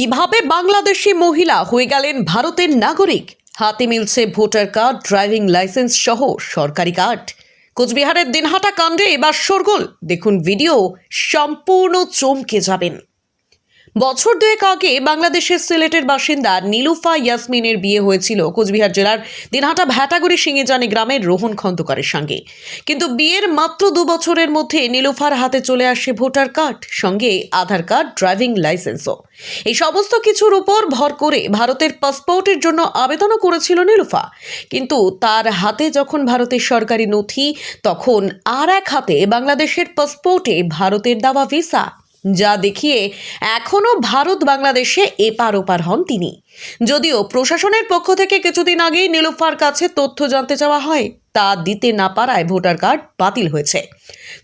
কীভাবে বাংলাদেশি মহিলা হয়ে গেলেন ভারতের নাগরিক? হাতে মিলছে ভোটার কার্ড, ড্রাইভিং লাইসেন্স সহ সরকারি কার্ড। কোচবিহারের দিনহাটা কাণ্ডে এবার শোরগোল। দেখুন ভিডিও, সম্পূর্ণ চমকে যাবেন। বছর দুয়েক আগে বাংলাদেশের সিলেটের বাসিন্দা নীলুফা ইয়াসমিনের বিয়ে হয়েছিল কোচবিহার জেলার দিনহাটা ভ্যাটাগুড়ি সিঙ্গিজানি গ্রামের রোহন খন্দকারের সঙ্গে। কিন্তু বিয়ের মাত্র দু বছরের মধ্যে নীলুফার হাতে চলে আসে ভোটার কার্ড, সঙ্গে আধার কার্ড, ড্রাইভিং লাইসেন্সও। এই সমস্ত কিছুর উপর ভর করে ভারতের পাসপোর্টের জন্য আবেদনও করেছিল নীলুফা। কিন্তু তার হাতে যখন ভারতের সরকারি নথি, তখন আর এক হাতে বাংলাদেশের পাসপোর্টে ভারতের দেওয়া ভিসা যা দেখিয়ে এখনও ভারত বাংলাদেশে এপার ওপার হন তিনি। যদিও প্রশাসনের পক্ষ থেকে কিছুদিন আগেই নীলুফার কাছে তথ্য জানতে চাওয়া হয়, তা দিতে না পারায় ভোটার কার্ড বাতিল হয়েছে।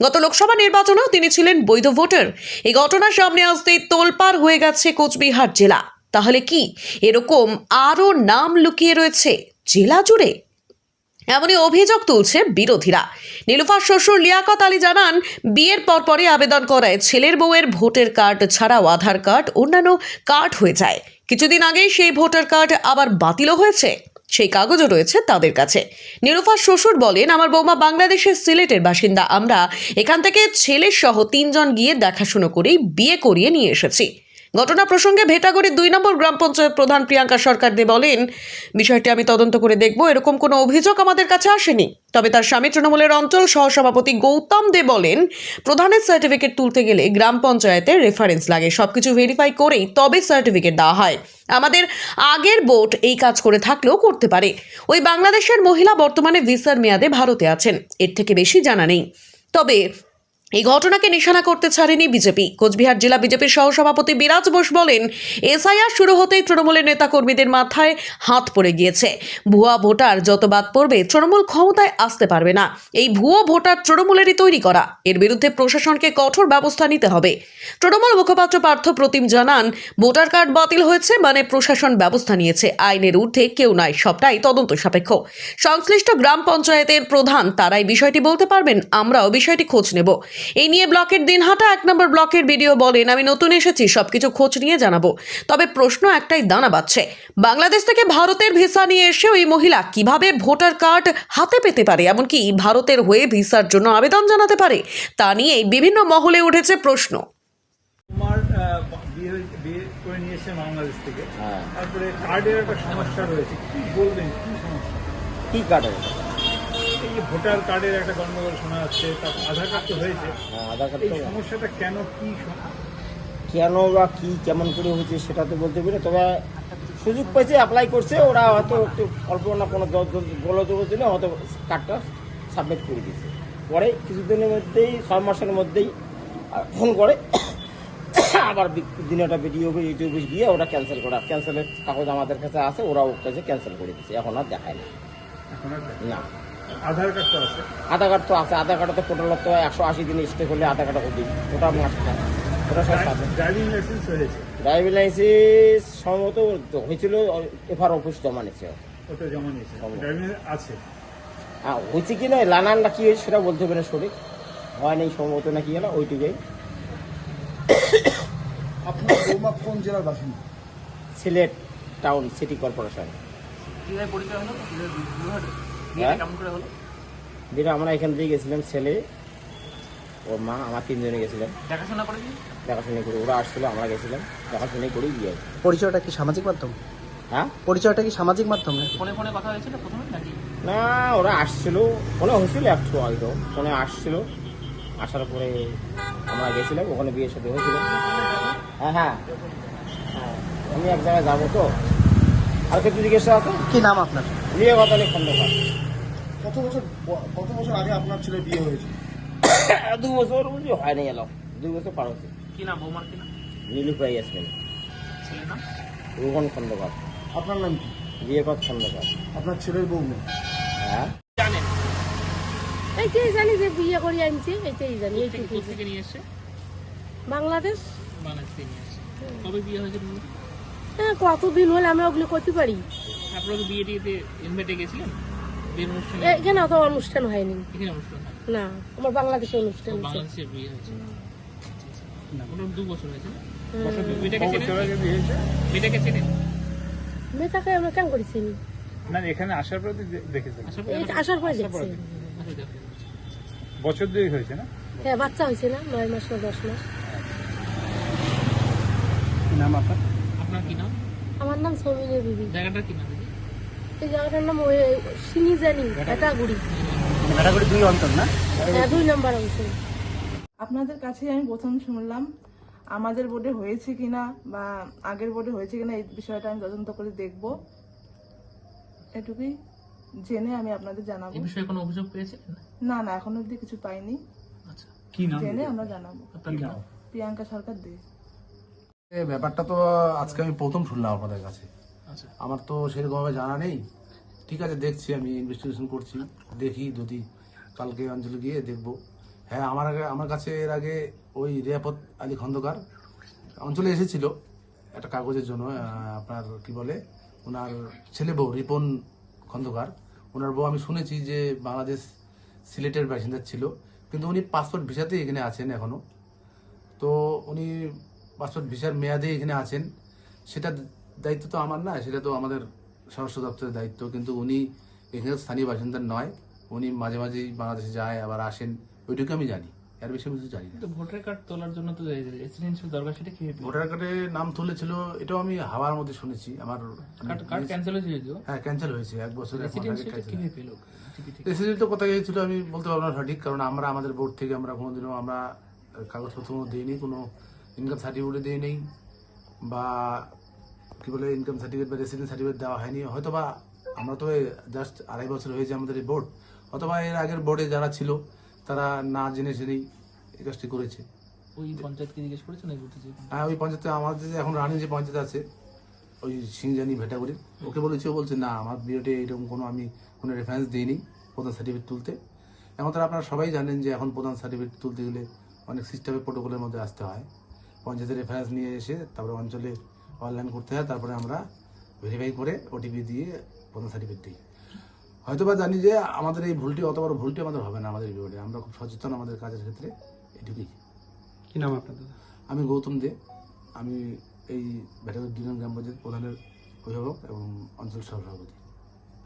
গত লোকসভা নির্বাচনেও তিনি ছিলেন বৈধ ভোটার। এই ঘটনার সামনে আসতেই তোলপাড় হয়ে গেছে কোচবিহার জেলা। তাহলে কি এরকম আরও নাম লুকিয়ে রয়েছে জেলা জুড়ে? এমনই অভিযোগ তুলছে বিরোধীরা। নীলুফার শ্বশুর লিয়াকত আলী জানান, বিয়ের পরপরই আবেদন করায় ছেলের বউয়ের ভোটার কার্ড ছাড়াও আধার কার্ড, অন্যান্য কার্ড হয়ে যায়। কিছুদিন আগেই সেই ভোটার কার্ড আবার বাতিলও হয়েছে। সেই কাগজও রয়েছে তাদের কাছে। নীলুফার শ্বশুর বলেন, আমার বৌমা বাংলাদেশের সিলেটের বাসিন্দা। আমরা এখান থেকে ছেলের সহ তিনজন গিয়ে দেখাশুনো করেই বিয়ে করিয়ে নিয়ে এসেছি। ঘটনা প্রসঙ্গে ভেটাগড়ির দুই নম্বর গ্রাম পঞ্চায়েত প্রধান প্রিয়াঙ্কা সরকার দে বলেন, বিষয়টি আমি তদন্ত করে দেখব, এরকম কোনো অভিযোগ আমাদের কাছে আসেনি। তবে তার স্বামী তৃণমূলের অঞ্চল সহসভাপতি গৌতম দে বলেন, প্রধানের সার্টিফিকেট তুলতে গেলে গ্রাম পঞ্চায়েতের রেফারেন্স লাগে, সবকিছু ভেরিফাই করেই তবে সার্টিফিকেট দেওয়া হয়। আমাদের আগের বোট এই কাজ করে থাকলেও করতে পারে। ওই বাংলাদেশের মহিলা বর্তমানে ভিসার মেয়াদে ভারতে আছেন, এর থেকে বেশি জানা নেই। তবে এই ঘটনাকে নিশানা করতে ছাড়েনি বিজেপি। কোচবিহার জেলা বিজেপির সহসভাপতি বিরাজ বোস বলেন, এসআইআর শুরু হতেই তৃণমূলের নেতাকর্মীদের মাথায় হাত পড়ে গিয়েছে। ভুয়া ভোটার যত বাদ পড়বে, তৃণমূল ক্ষমতায় আসতে পারবে না। এই ভুয়ো ভোটার তৃণমূলেরই তৈরি করা। এর বিরুদ্ধে প্রশাসনকে কঠোর ব্যবস্থা নিতে হবে। তৃণমূল মুখপাত্র পার্থ প্রতিম জানান, ভোটার কার্ড বাতিল হয়েছে মানে প্রশাসন ব্যবস্থা নিয়েছে। আইনের ঊর্ধ্বে কেউ নাই, সবটাই তদন্ত সাপেক্ষ। সংশ্লিষ্ট গ্রাম পঞ্চায়েতের প্রধান, তারাই বিষয়টি বলতে পারবেন, আমরাও বিষয়টি খোঁজ নেব। এই নিয়ে ব্লকের দিনহাটা এক নম্বর ব্লকের ভিডিও বলেন আমি নতুন এসেছি সবকিছু খোঁজ নিয়ে জানাব। তবে প্রশ্ন একটাই দানা বাচ্ছে বাংলাদেশ থেকে ভারতের ভিসা নিয়ে এসে ওই মহিলা কীভাবে ভোটার কার্ড হাতে পেতে পারে এমনকি ভারতের হয়ে ভিসার জন্য আবেদন জানাতে পারে তা নিয়ে বিভিন্ন মহলে উঠেছে প্রশ্ন। তোমার বিয়ে বিয়ে করে নিয়ে এসে বাংলাদেশ থেকে। হ্যাঁ। তারপরে কার্ডের একটা সমস্যা রয়েছে কি বলবেন কি সমস্যা? কি কার্ডের এই যে ভোটার কার্ডের একটা গন্ডগোল শোনা যাচ্ছে তার আধার কার্ড তো হয়েছে। হ্যাঁ আধার কার্ড এই সমস্যাটা কেন কি কেন বা কি কেমন করে হয়েছে সেটা তো বলতে পারি তবে সুযোগ পেয়েছে অ্যাপ্লাই করছে ওরা হয়তো একটু অল্প না কোনো গোলযোগের জন্য হয়তো কার্ডটা সাবমিট করে দিয়েছে। পরে কিছুদিনের মধ্যেই ছয় মাসের মধ্যেই ফোন করে। আবার দিনেটা ভিডিও ইউটিউবে গিয়ে ওরা ক্যান্সেল করা। ক্যান্সেলের কাগজ আমাদের কাছে আছে ওরা ওর কাছে ক্যান্সেল করে দিচ্ছে এখন আর দেখায় না। না। আধার কার্ড তো আছে। আধার কার্ড তো আছে আধার কার্ডে তো টোটাল তো একশো আশি দিন স্টে করলে আধার কার্ড করে দিই ওটা মাস ওটা সব আছে ড্রাইভিং লাইসেন্স হয়েছে? ড্রাইভিং লাইসেন্স সম্ভবত হয়েছিল এফআর অফিস জমা নিচ্ছে ওটা জমা নিয়েছে। ড্রাইভিং আছে। আর হয়েছে কি না লানানটা কি হয়েছে সেটা বলতে পারে সঠিক হয় নাই সম্ভবত না কি হলো ওইটুকুই। আপনার বৌমা কোন জেলার বাসিন্দা? Sylhet town city corporation. কীভাবে পরিচয় হলো? হ্যাঁ? যেটা আমরা এখান থেকে গেছিলাম ছেলে ওর মা আমার তিনজনে গেছিলাম। দেখাশোনা করে দেখাশুনি করে ওরা আসছিল আমরা গেছিলাম। দেখাশুনি করেই বিয়ে পরিচয়টা কি সামাজিক মাধ্যম? হ্যাঁ? পরিচয়টা কি সামাজিক মাধ্যম ফোনে ফোনে কথা হয়েছিল প্রথমে নাকি? না ওরা আসছিল। ফোনে হয়েছিল একটু আগে ফোনে আসছিল। আসার পরে আমরা গেছিলাম ওখানে বিয়ের সাথে হয়েছিল। হ্যাঁ হ্যাঁ। হ্যাঁ আমি এক জায়গায় যাব তো। আর কিছু জিজ্ঞাসা আছে? কি নাম আপনার? নিয়ে কথা খন্দকার কত বছর কত বছর আগে আপনার ছেলে বিয়ে হয়েছে? দু বছর বুঝি হয়নি এলাম দুই বছর পার হচ্ছে কি নাম বৌমার কি নাম? নীলু পাই আসবেন ছেলের নাম? রুবন খন্দকার। আপনার নাম কি? বিয়ে কর খন্দকার। আপনার ছেলের বউ নেই হ্যাঁ। জানেন? এইটাই জানি যে বিয়ে করে আনছি এইটাই জানি থেকে এইটুকুই থেকে নিয়ে এসছে? বাংলাদেশ? বাংলাদেশ থেকে নিয়ে এসছে। কবে বিয়ে হয়েছে বলুন? হ্যাঁ কতদিন হলে আমরা ওগুলো করতে পারি। আপনারা বিয়ে টিয়েতে ইনভাইটে গেছিলেন? এখানে অত অনুষ্ঠান হয়নি। হয়? না আমার বাংলাদেশে অনুষ্ঠান বাংলাদেশে বিয়ে হয়েছে। ওটা দু বছর হয়েছে না? বছর দু- মেয়েটাকে চেনেন? আমরা কেন করেছি না এখানে আসার পরে দেখেছেন। আসার পরে দেখছি। আচ্ছা, বছর দুই হয়েছে না? হ্যাঁ বাচ্চা হয়েছে না নয় মাস না দশ মাস। নাম আপনার? আপনার কি নাম? আমার নাম সৌমিনী বিবি। জায়গাটার কি নাম? এই জায়গাটার নাম ওই সিনিজানি ভেটাগুড়ি ভেটাগুড়ি দুই অঞ্চল না? হ্যাঁ দুই নম্বর অঞ্চল। আপনাদের কাছে আমি প্রথম শুনলাম আমাদের বোর্ডে হয়েছে কিনা বা আগের বোর্ডে হয়েছে কিনা এই বিষয়টা আমি তদন্ত করে দেখব। এটুকুই জেনে আমি আপনাদের জানাব। এই বিষয়ে কোনো অভিযোগ পেয়েছিলেন? না না এখন অবধি কিছু পাইনি। আচ্ছা। কি নাম? জেনে আমরা জানাব। প্রিয়াঙ্কা সরকার দে। ব্যাপারটা তো আজকে আমি প্রথম শুনলাম আপনাদের কাছে। আমার তো সেরকমভাবে জানা নেই। ঠিক আছে, দেখছি, আমি ইনভেস্টিগেশন করছি। দেখি, যদি কালকে অঞ্চলে গিয়ে দেখব। হ্যাঁ আমার আগে, আমার কাছে এর আগে ওই রিয়াপত আলী খন্দকার অঞ্চলে এসেছিল। একটা কাগজের জন্য আপনার কি বলে, ওনার ছেলে বউ, রিপন খন্দকার। ওনার বউ, আমি শুনেছি যে বাংলাদেশ সিলেটের বাসিন্দা ছিল। কিন্তু উনি পাসপোর্ট ভিসাতেই এখানে আছেন এখনও তো উনি পাসপোর্ট ভিসার মেয়াদে এখানে আছেন। সেটা দায়িত্ব তো আমার না সেটা তো আমাদের স্বরাষ্ট্র দপ্তরের দায়িত্ব। কিন্তু উনি এখানে স্থানীয় বাসিন্দা নয় উনি মাঝে মাঝেই বাংলাদেশে যায় আবার আসেন ওইটুকু আমি জানি। এর বেশি কিছু জানি না। তো ভোটার কার্ড তোলার জন্য তো রেসিডেন্সিয়াল দরকার সেটা কি ভোটার কার্ডে নাম তুলেছিল এটাও আমি হাওয়ার মধ্যে শুনেছি। আমার কার্ড ক্যান্সেল হয়েছে হ্যাঁ ক্যান্সেল হয়েছে এক বছর রেসিডেন্ট তো কোথায় গিয়েছিল আমি বলতে পারব না সঠিক কারণ আমরা আমাদের বোর্ড থেকে আমরা কোনোদিনও আমরা কাগজপত্র দিইনি কোনো ইনকাম সার্টিফিকেট দিই নেই বা কি বলে ইনকাম সার্টিফিকেট বা রেসিডেন্ট সার্টিফিকেট দেওয়া হয়নি। হয়তো বা আমরা তো জাস্ট আড়াই বছর হয়েছে আমাদের এই বোর্ড অথবা এর আগের বোর্ডে যারা ছিল তারা না জেনে জেনেই এই কাজটি করেছে। ওই পঞ্চায়েতকে জিজ্ঞেস করেছে ঘুরতে হ্যাঁ ওই পঞ্চায়েতে আমাদের যে এখন রানিং যে পঞ্চায়েত আছে ওই সিংজানি ভেটাগুড়ি ওকে বলেছি ও বলছে না আমার বিওটে এরকম কোনো আমি কোনো রেফারেন্স দিইনি প্রধান সার্টিফিকেট তুলতে। এখন তো আপনারা সবাই জানেন যে এখন প্রধান সার্টিফিকেট তুলতে গেলে অনেক সিস্টেমে প্রোটোকলের মধ্যে আসতে হয়। পঞ্চায়েতের রেফারেন্স নিয়ে এসে তারপরে অঞ্চলে অনলাইন করতে হয় তারপরে আমরা ভেরিফাই করে ওটিপি দিয়ে প্রধান সার্টিফিকেট দিই। হয়তো বা জানি যে আমাদের এই ভুলটি অত বড় ভুলটি আমাদের হবে না আমাদের বিওটে আমরা খুব সচেতন আমাদের কাজের ক্ষেত্রে এটুকুই। কী নাম আপনার আমি গৌতম দে। আমি এই দুজন গ্রাম পঞ্চায়েত প্রধানের অভিভাবক এবং অঞ্চল সভাপতি